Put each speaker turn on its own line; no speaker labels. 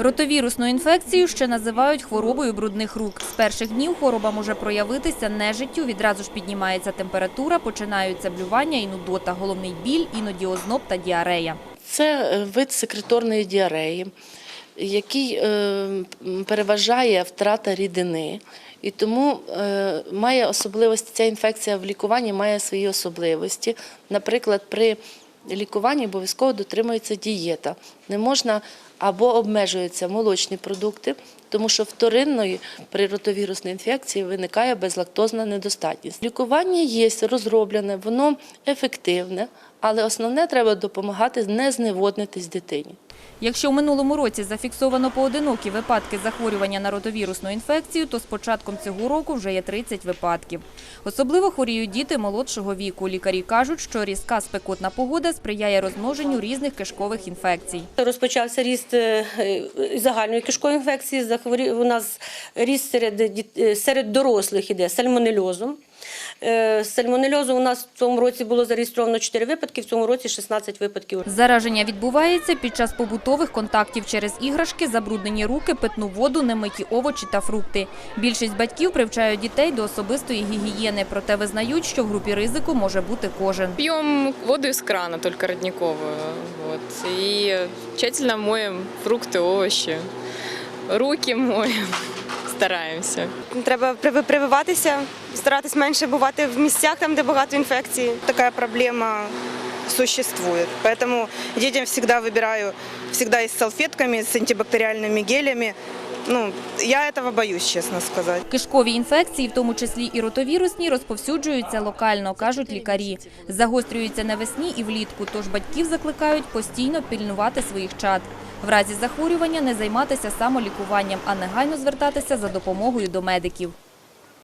Ротовірусну інфекцію ще називають хворобою брудних рук. З перших днів хвороба може проявитися нежиттю, відразу ж піднімається температура, починаються блювання і нудота, головний біль, іноді озноб та діарея.
Це е, вид секреторної діареї, який е, переважає втрата рідини. І тому е, має особливості, ця інфекція в лікуванні має свої особливості. Наприклад, при лікуванні обов'язково дотримується дієта. Не можна або обмежуються молочні продукти, тому що вторинної при ротовірусній інфекції виникає безлактозна недостатність. Лікування є розроблене, воно ефективне, але основне треба допомагати не зневоднитись дитині.
Якщо в минулому році зафіксовано поодинокі випадки захворювання на ротовірусну інфекцію, то з початком цього року вже є 30 випадків. Особливо хворіють діти молодшого віку. Лікарі кажуть, що різка спекотна погода сприяє розмноженню різних кишкових інфекцій.
Розпочався ріст е, е, загальної кишкової інфекції. У нас ріст серед, діт- е, серед дорослих іде сальмонельозом. Е, Сальмонельозу у нас в цьому році було зареєстровано 4 випадки, в цьому році 16 випадків.
Зараження відбувається під час побутових контактів через іграшки, забруднені руки, питну воду, немиті овочі та фрукти. Більшість батьків привчають дітей до особистої гігієни, проте визнають, що в групі ризику може бути кожен.
Пьем воду из крана, только родниковую. Вот. И тщательно моем фрукты, овощи. Руки моем Стараемся.
Треба прив- прививатися, старатись менше бувати в місцях, там, де багато інфекцій. Такая проблема существует. Поэтому детям всегда выбираю, всегда и с салфетками, с антибактериальными гелями. Ну, я этого боюсь, честно сказать.
Кишкові інфекції, в тому числі і ротовірусні, розповсюджуються локально, кажуть лікарі. Загострюються навесні і влітку, тож батьків закликають постійно пільнувати своїх чад. В разі захворювання не займатися самолікуванням, а негайно звертатися за допомогою до медиків.